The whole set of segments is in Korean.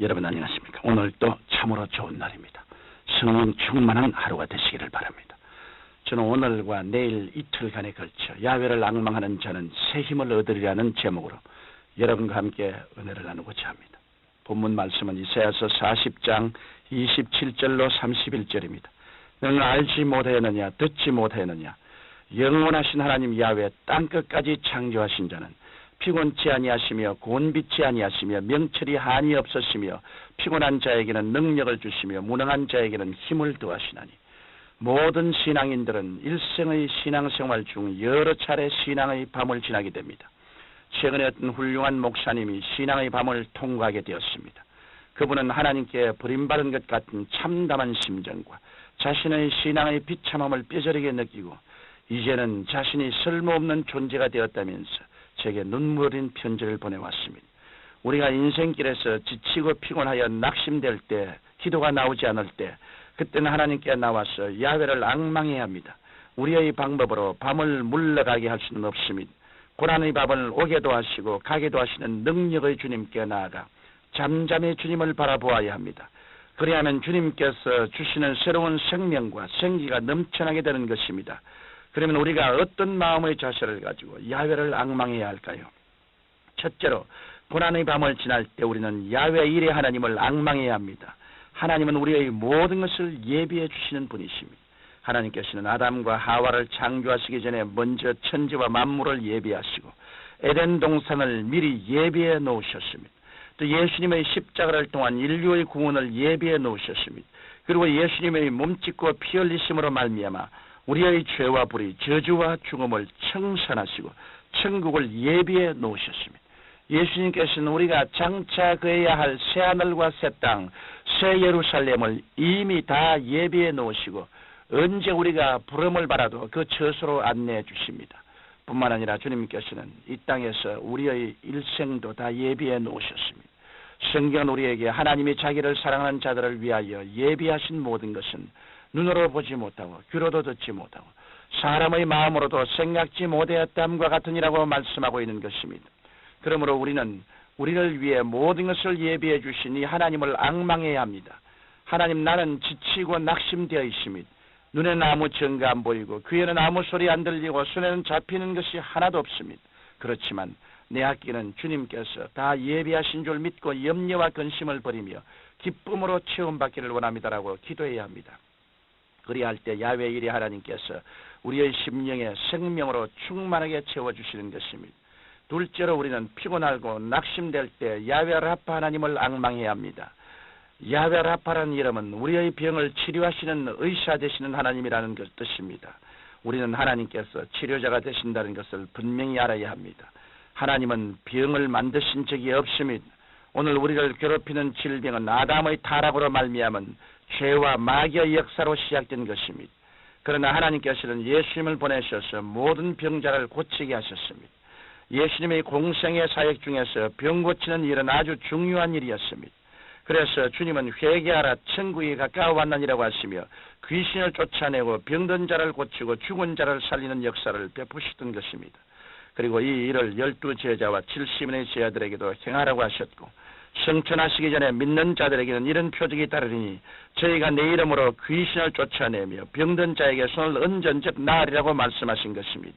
여러분 안녕하십니까? 오늘도 참으로 좋은 날입니다. 성령 충만한 하루가 되시기를 바랍니다. 저는 오늘과 내일 이틀간에 걸쳐 야외를 악망하는 자는 새 힘을 얻으리라는 제목으로 여러분과 함께 은혜를 나누고자 합니다. 본문 말씀은 이사야서 40장 27절로 31절입니다. 너는 알지 못하였느냐 듣지 못하였느냐 영원하신 하나님 야외 땅끝까지 창조하신 자는 피곤치 아니하시며 곤비치 아니하시며 명철이 한이 없으시며 피곤한 자에게는 능력을 주시며 무능한 자에게는 힘을 더하시나니 모든 신앙인들은 일생의 신앙생활 중 여러 차례 신앙의 밤을 지나게 됩니다. 최근에 어떤 훌륭한 목사님이 신앙의 밤을 통과하게 되었습니다. 그분은 하나님께 버림받은 것 같은 참담한 심정과 자신의 신앙의 비참함을 뼈저리게 느끼고 이제는 자신이 쓸모없는 존재가 되었다면서 제게 눈물인 편지를 보내왔습니다. 우리가 인생길에서 지치고 피곤하여 낙심될 때, 기도가 나오지 않을 때, 그때는 하나님께 나와서 야외를 악망해야 합니다. 우리의 방법으로 밤을 물러가게 할 수는 없습니다. 고난의 밤을 오게도 하시고 가게도 하시는 능력의 주님께 나아가 잠잠히 주님을 바라보아야 합니다. 그리하면 주님께서 주시는 새로운 생명과 생기가 넘쳐나게 되는 것입니다. 그러면 우리가 어떤 마음의 자세를 가지고 야외를 악망해야 할까요? 첫째로 고난의 밤을 지날 때 우리는 야외 일의 하나님을 악망해야 합니다. 하나님은 우리의 모든 것을 예비해 주시는 분이십니다. 하나님께서는 아담과 하와를 창조하시기 전에 먼저 천지와 만물을 예비하시고 에덴 동산을 미리 예비해 놓으셨습니다. 또 예수님의 십자가를 통한 인류의 구원을 예비해 놓으셨습니다. 그리고 예수님의 몸짓고 피 흘리심으로 말미암아 우리의 죄와 불의, 저주와 죽음을 청산하시고 천국을 예비해 놓으셨습니다. 예수님께서는 우리가 장차 그해야 할 새하늘과 새 땅, 새 예루살렘을 이미 다 예비해 놓으시고 언제 우리가 부름을 받아도 그 처소로 안내해 주십니다. 뿐만 아니라 주님께서는 이 땅에서 우리의 일생도 다 예비해 놓으셨습니다. 성경은 우리에게 하나님이 자기를 사랑하는 자들을 위하여 예비하신 모든 것은 눈으로 보지 못하고 귀로도 듣지 못하고 사람의 마음으로도 생각지 못하였담과 같으니라고 말씀하고 있는 것입니다. 그러므로 우리는 우리를 위해 모든 것을 예비해 주시니 하나님을 악망해야 합니다. 하나님 나는 지치고 낙심되어 있습니다. 눈에는 아무 증거 안 보이고 귀에는 아무 소리 안 들리고 손에는 잡히는 것이 하나도 없습니다. 그렇지만 내 학기는 주님께서 다 예비하신 줄 믿고 염려와 근심을 버리며 기쁨으로 체험받기를 원합니다라고 기도해야 합니다. 그리할 때 야외 일의 하나님께서 우리의 심령에 생명으로 충만하게 채워주시는 것입니다. 둘째로 우리는 피곤하고 낙심될 때 야외 라파 하나님을 악망해야 합니다. 야외 라파라는 이름은 우리의 병을 치료하시는 의사 되시는 하나님이라는 것 뜻입니다. 우리는 하나님께서 치료자가 되신다는 것을 분명히 알아야 합니다. 하나님은 병을 만드신 적이 없습니다. 오늘 우리를 괴롭히는 질병은 아담의 타락으로 말미암은 죄와 마귀의 역사로 시작된 것입니다. 그러나 하나님께서는 예수님을 보내셔서 모든 병자를 고치게 하셨습니다. 예수님의 공생의 사역 중에서 병 고치는 일은 아주 중요한 일이었습니다. 그래서 주님은 회개하라 천국이 가까워 왔나니라고 하시며 귀신을 쫓아내고 병든 자를 고치고 죽은 자를 살리는 역사를 베푸시던 것입니다. 그리고 이 일을 열두 제자와 칠십인의 제자들에게도 행하라고 하셨고 성천하시기 전에 믿는 자들에게는 이런 표적이 따르니 저희가 내 이름으로 귀신을 쫓아내며 병든 자에게 손을 즉 나으리라고 말씀하신 것입니다.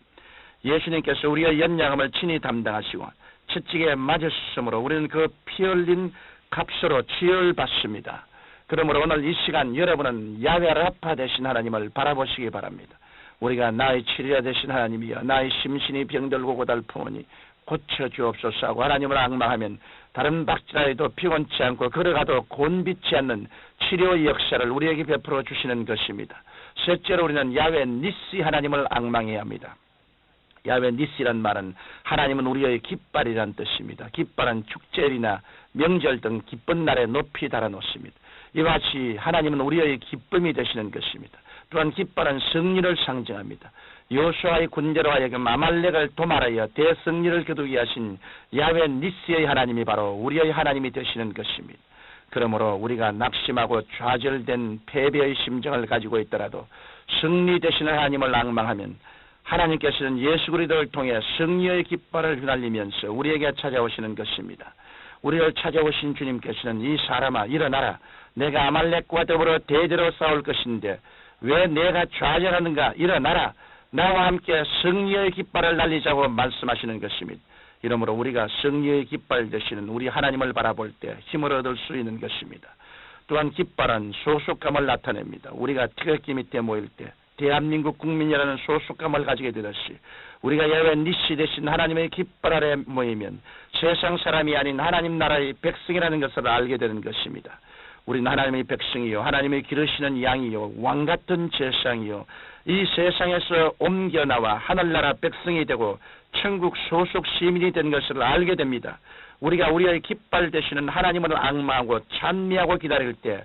예수님께서 우리의 연약함을 친히 담당하시고 채찍에 맞으심으로 우리는 그 피 흘린 값으로 치유를 받습니다. 그러므로 오늘 이 시간 여러분은 야외 라파 되신 하나님을 바라보시기 바랍니다. 우리가 나의 치료자 되신 하나님이여 나의 심신이 병들고 고달프오니 고쳐 주옵소서 하고 하나님을 악망하면 다른 박지라에도 피곤치 않고 걸어가도 곤비치 않는 치료 역사를 우리에게 베풀어 주시는 것입니다. 셋째로 우리는 야외 니시 하나님을 악망해야 합니다. 야외 니시란 말은 하나님은 우리의 깃발이란 뜻입니다. 깃발은 축제일이나 명절 등 기쁜 날에 높이 달아놓습니다. 이와 같이 하나님은 우리의 기쁨이 되시는 것입니다. 또한 깃발은 승리를 상징합니다. 요수아의 군대로 하여금 아말렉을 도말하여 대승리를 거두게 하신 야외 니스의 하나님이 바로 우리의 하나님이 되시는 것입니다. 그러므로 우리가 낙심하고 좌절된 패배의 심정을 가지고 있더라도 승리 되시는 하나님을 낭망하면 하나님께서는 예수 그리스도를 통해 승리의 깃발을 휘날리면서 우리에게 찾아오시는 것입니다. 우리를 찾아오신 주님께서는 이 사람아 일어나라 내가 아말렉과 더불어 대대로 싸울 것인데 왜 내가 좌절하는가 일어나라 나와 함께 승리의 깃발을 날리자고 말씀하시는 것입니다. 이러므로 우리가 승리의 깃발 되시는 우리 하나님을 바라볼 때 힘을 얻을 수 있는 것입니다. 또한 깃발은 소속감을 나타냅니다. 우리가 태극기 밑에 모일 때 대한민국 국민이라는 소속감을 가지게 되듯이 우리가 야외 니시 대신 하나님의 깃발 아래 모이면 세상 사람이 아닌 하나님 나라의 백성이라는 것을 알게 되는 것입니다. 우리는 하나님의 백성이요 하나님의 기르시는 양이요 왕 같은 제상이요 이 세상에서 옮겨 나와 하늘나라 백성이 되고 천국 소속 시민이 된 것을 알게 됩니다. 우리가 우리의 깃발 되시는 하나님을 악마하고 찬미하고 기다릴 때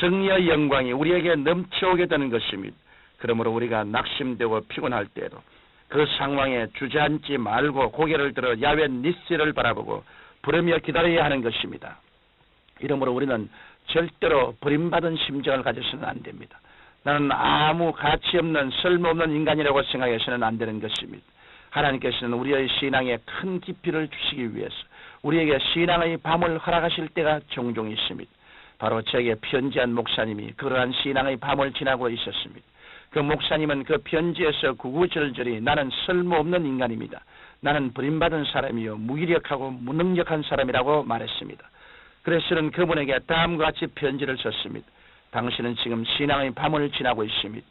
승리의 영광이 우리에게 넘쳐오게 되는 것입니다. 그러므로 우리가 낙심되고 피곤할 때도 그 상황에 주저앉지 말고 고개를 들어 야외 니스를 바라보고 부르며 기다려야 하는 것입니다. 이러므로 우리는 절대로 버림받은 심정을 가져서는 안 됩니다. 나는 아무 가치 없는 쓸모없는 인간이라고 생각해서는 안 되는 것입니다. 하나님께서는 우리의 신앙에 큰 깊이를 주시기 위해서 우리에게 신앙의 밤을 허락하실 때가 종종 있습니다. 바로 제게 편지한 목사님이 그러한 신앙의 밤을 지나고 있었습니다. 그 목사님은 그 편지에서 구구절절히 나는 쓸모없는 인간입니다. 나는 버림받은 사람이요 무기력하고 무능력한 사람이라고 말했습니다. 저는 그분에게 다음과 같이 편지를 썼습니다. 당신은 지금 신앙의 밤을 지나고 있습니다.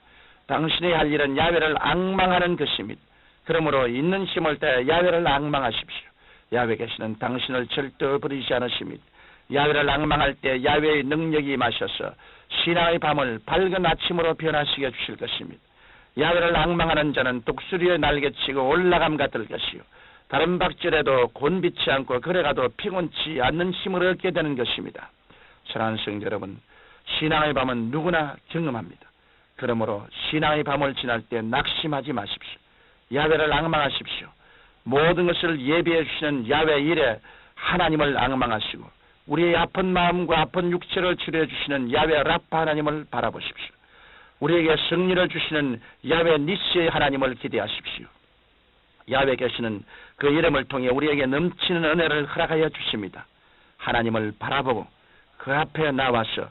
당신이 할 일은 야외를 악망하는 것입니다. 그러므로 있는 힘을 다해 야외를 악망하십시오. 야외께서는 당신을 절대 버리지 않으십니다. 야외를 악망할 때 야외의 능력이 마셔서 신앙의 밤을 밝은 아침으로 변화시켜 주실 것입니다. 야외를 악망하는 자는 독수리의 날개치고 올라감 같을 것이요. 다른 박질에도 곤비치 않고 그래가도 피곤치 않는 힘을 얻게 되는 것입니다. 사랑하는 성도 여러분, 신앙의 밤은 누구나 경험합니다. 그러므로 신앙의 밤을 지날 때 낙심하지 마십시오. 야외를 악망하십시오. 모든 것을 예비해 주시는 야외 일에 하나님을 악망하시고 우리의 아픈 마음과 아픈 육체를 치료해 주시는 야외 라파 하나님을 바라보십시오. 우리에게 승리를 주시는 야외 니스의 하나님을 기대하십시오. 야외 계시는 그 이름을 통해 우리에게 넘치는 은혜를 허락하여 주십니다. 하나님을 바라보고 그 앞에 나와서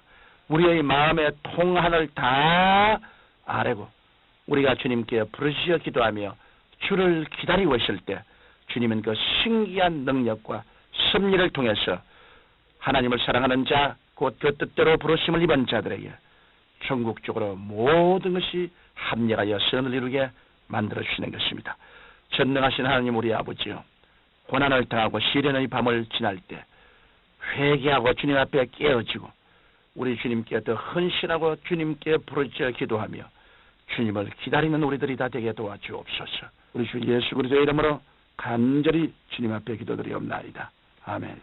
우리의 마음의 통한을 다 아뢰고 우리가 주님께 부르시어 기도하며 주를 기다리고 있을 때 주님은 그 신기한 능력과 섭리를 통해서 하나님을 사랑하는 자, 곧 그 뜻대로 부르심을 입은 자들에게 전국적으로 모든 것이 합력하여 선을 이루게 만들어 주시는 것입니다. 전능하신 하나님 우리 아버지요. 고난을 당하고 시련의 밤을 지날 때 회개하고 주님 앞에 깨어지고 우리 주님께 더 헌신하고 주님께 부르짖어 기도하며 주님을 기다리는 우리들이 다 되게 도와주옵소서. 우리 주 예수 그리스도의 이름으로 간절히 주님 앞에 기도드리옵나이다. 아멘.